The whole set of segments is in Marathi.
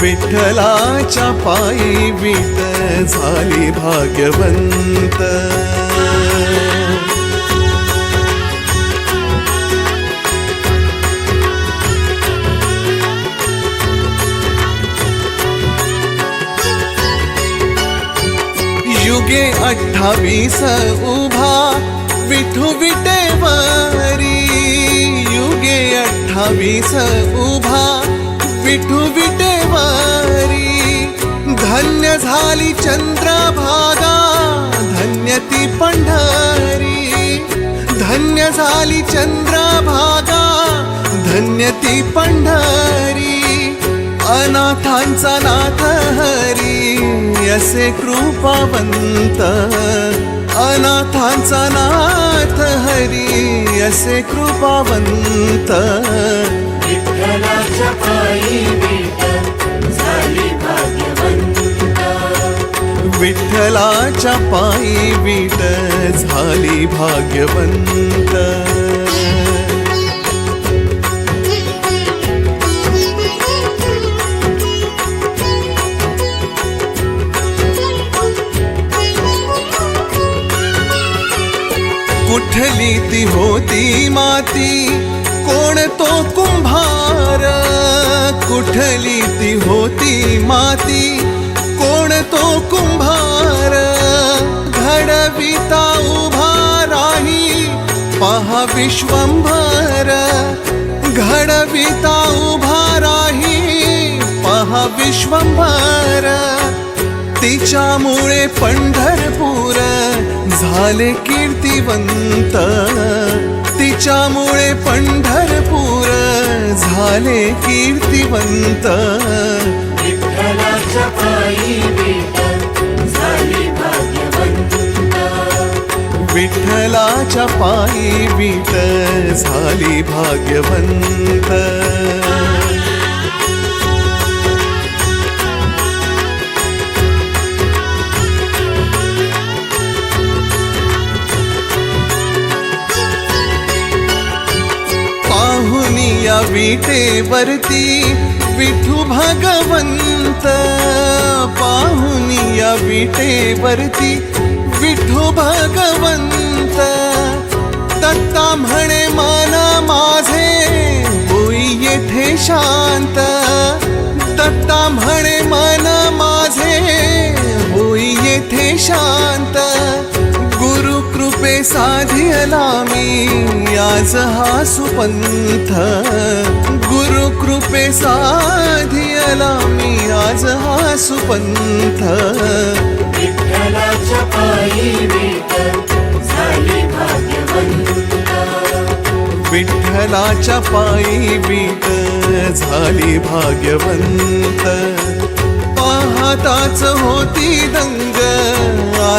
विठ्ठलाच्या पायी विट झाली भाग्यवंत. युगे अठ्ठावीस उभा विठू विटेवारी. युगे अठ्ठावीस उभा विठू विटे धन्य झाली चंद्रभागा धन्य ती पंढरी. धन्य झाली चंद्रभागा धन्य ती पंढरी. अनाथांचा नाथ हरी असे कृपावंत. अनाथांचा नाथ हरी असे कृपावंत. विठ्ठलाच्या पायी विठ्ठलाच्या पायी बीट झाली भाग्यवंत. कुठली ती होती माती? कोण तो कुंभार? कुठली ती होती माती? कुंभार घडविता उभा राही पहा विश्वंभर घडविता उभा राही पहा विश्वंभर. तिच्यामुळे पंढरपूर झाले कीर्तिवंत. तिच्यामुळे पंढरपूर झाले कीर्तिवंत. विठ्ठलाच्या पायी विट झाली भाग्यवंत. विठ्ठलाच्या पायी विट झाली भाग्यवंत पाहुनी या विटेवरती विठू भगवंत पाहुनी या विटेवरती विठू भगवंत. दत्ता म्हणे मन माझे होई येथे शांत. दत्ता म्हणे मन माझे होई येथे शांत. कृपे साधियला मी. आज हा सुपंथ. गुरु कृपे साधियला मी. आज हा सुपंथ. विठ्ठलाच्या पायी विट झाली भाग्यवंत. विठ्ठलाच्या पायी बीट झाली भाग्यवंत. पाहताच होती दंग.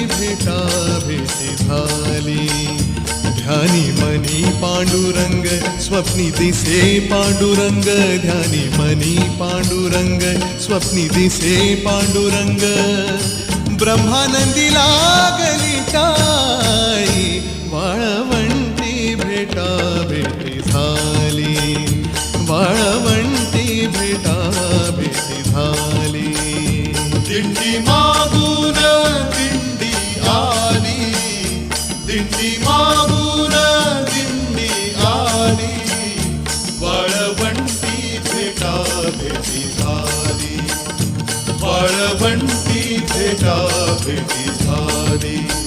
भेटा भेटी झाली. ध्यानी मनी पांडुरंग स्वप्नी दिसे पांडुरंग. ध्यानी मनी पांडुरंग स्वप्नी दिसे पांडुरंग. ब्रह्मानंदी लागली ताई. वाळवंटी भेटा भेटी झाली. वाळवंटी भेटा भेटी झाली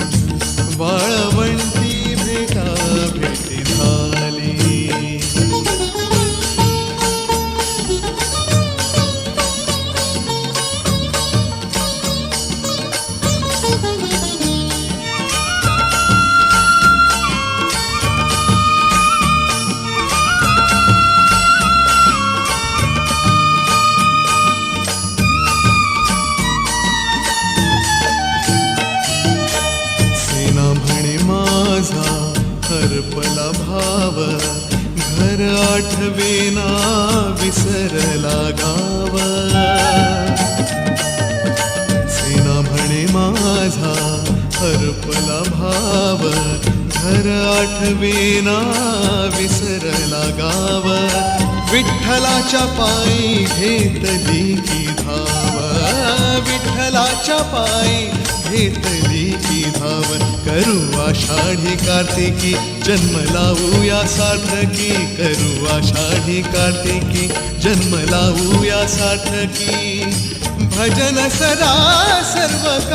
भाव घर आठवेना विसरला गाव. सेना म्हणे माझा हरपला भाव घर आठवेना विसरला गाव. विठ्ठलाच्या पायी घेतली की धाव. विठ्ठलाच्या पायी घेतली की धाव करू आषाढी कार्तिकी. जन्म लावूया सार्थकी. करू आषाढी कार्तिकी. जन्म लावूया सार्थकी. भजन सदा सर्व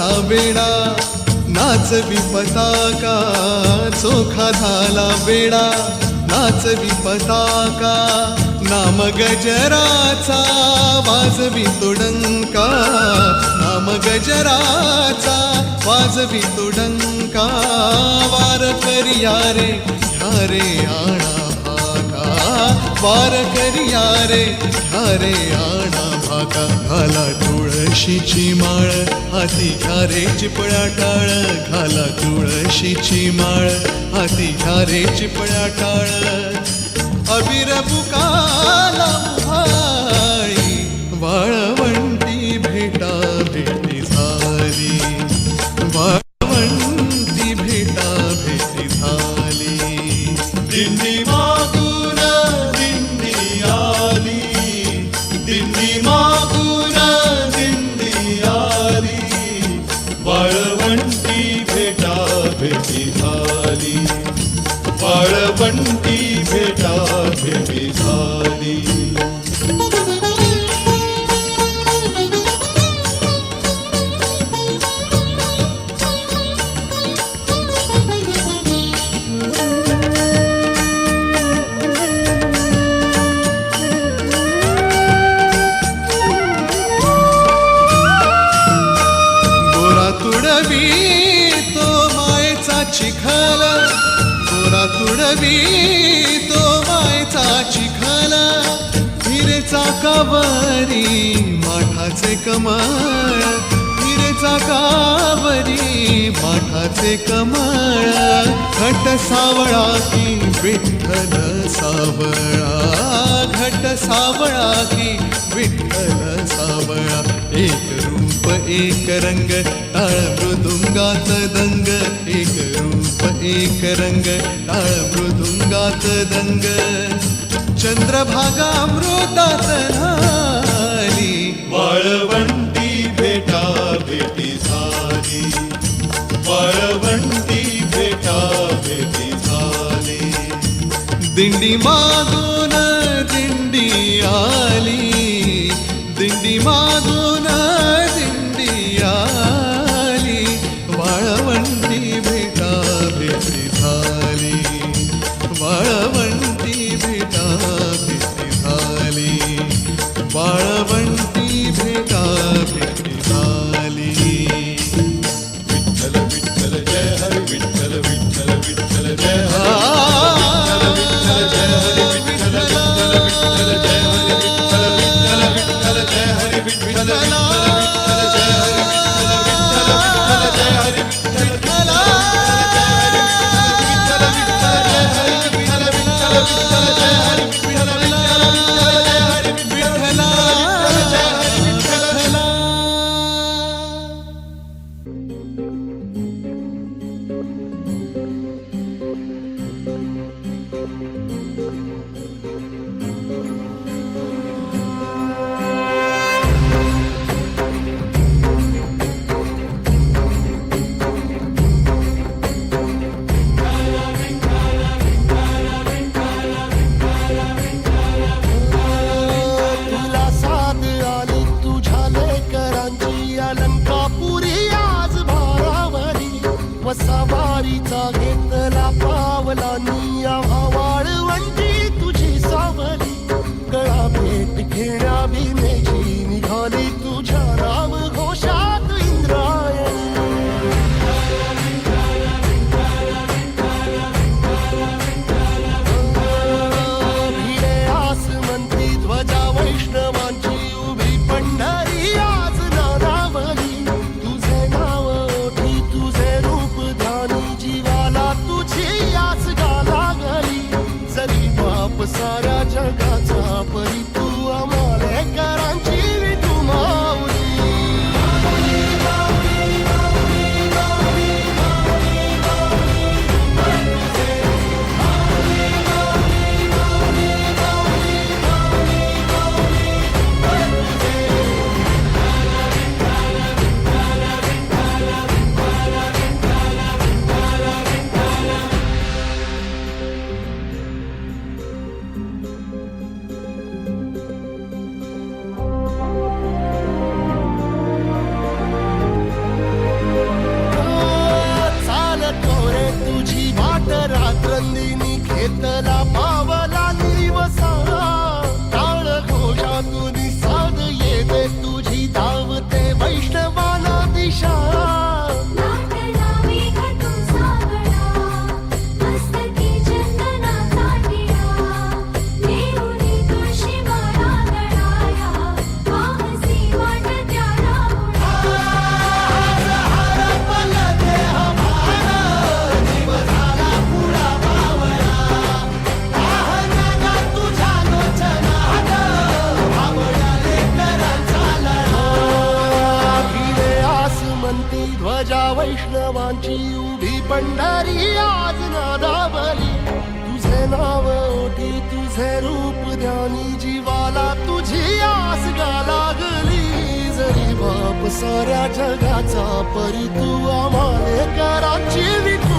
झाला बेडा नाचवी पताका. चोखा झाला बेडा नाचवी पताका. नाम गजराचा वाजवी तुडंका. नाम गजराचा वाजवी तुडंका. वार करिया रे हरे आणा वार करिया रे हरे आणा भाका घाला तुळशीची माळ हाती घ्या रे चिपळ्या टाळ घाला तुळशीची माळ हाती घ्या रे चिपळ्या टाळ. अबिर बुकाला तुडवी तो मायचा चिखाला हिरेचा कावरी माठाचे कमळ. हिरेचा कावरी माठाचे कमळ. घट सावळा की विठ्ठल सावळा. घट सावळा की विठ्ठल सावळा. एक रूप एक रंग टाळ मृदुंगात दंग. एक रूप एक रंग टाळ मृदुंगात दंग. चंद्रभागा अमृतात नाली वाळवंटी भेटा भेटी झाली. वाळवंटी भेटा भेटी झाली. दिंडी मागून दिंडी आली. दिंडी मागून साऱ्या जगाचा परी तू आम्हाला कराची विठू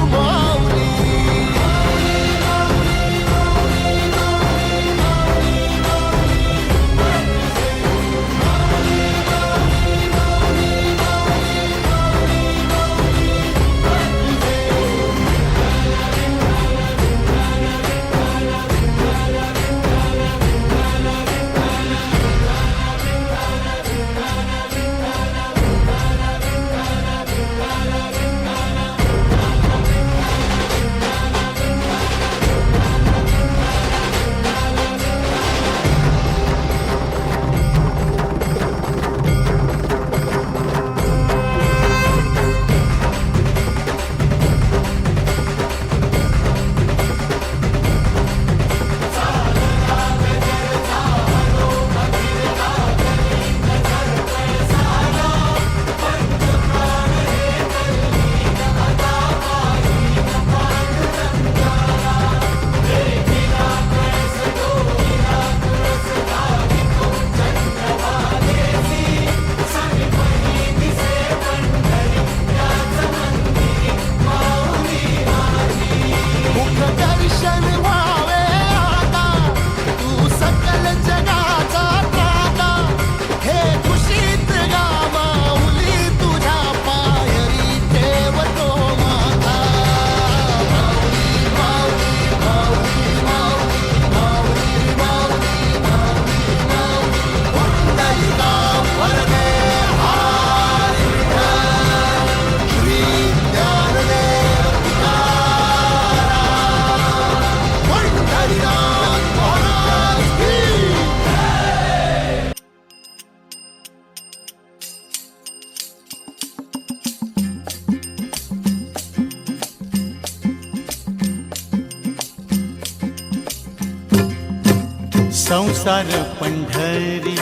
संसार पंढरी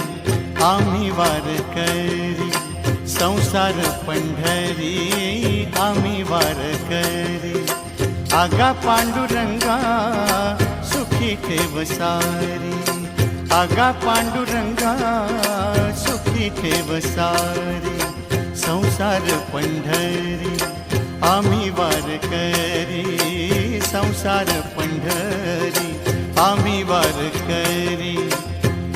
आम्ही वारकरी संसार पंढरी आम्ही वारकरी आगा पांडुरंगा सुखी ठेव सारी. आगा पांडुरंगा सुखी ठेव सारी. संसार पंढरी आम्ही वारकरी संसार पंढरी आम्ही वारकरी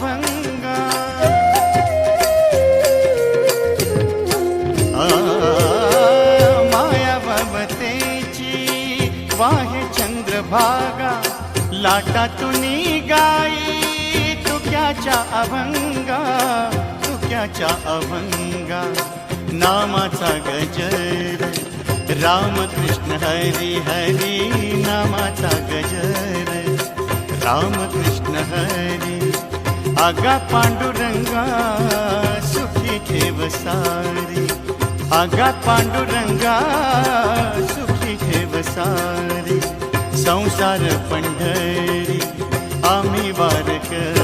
अभंगा आ, माया ममतेची वाहे चंद्रभागा लाटातून गाई तुक्याच्या अभंगा तुक्याच्या अभंगा. नामाचा गजर रामकृष्ण हरी हरी नामाचा गजर रामकृष्ण हरी आगा पांडुरंगा सुखी ठेव सारी. आगा पांडुरंगा सुखी ठेव सारी. संसार पंढरी आम्ही वारकर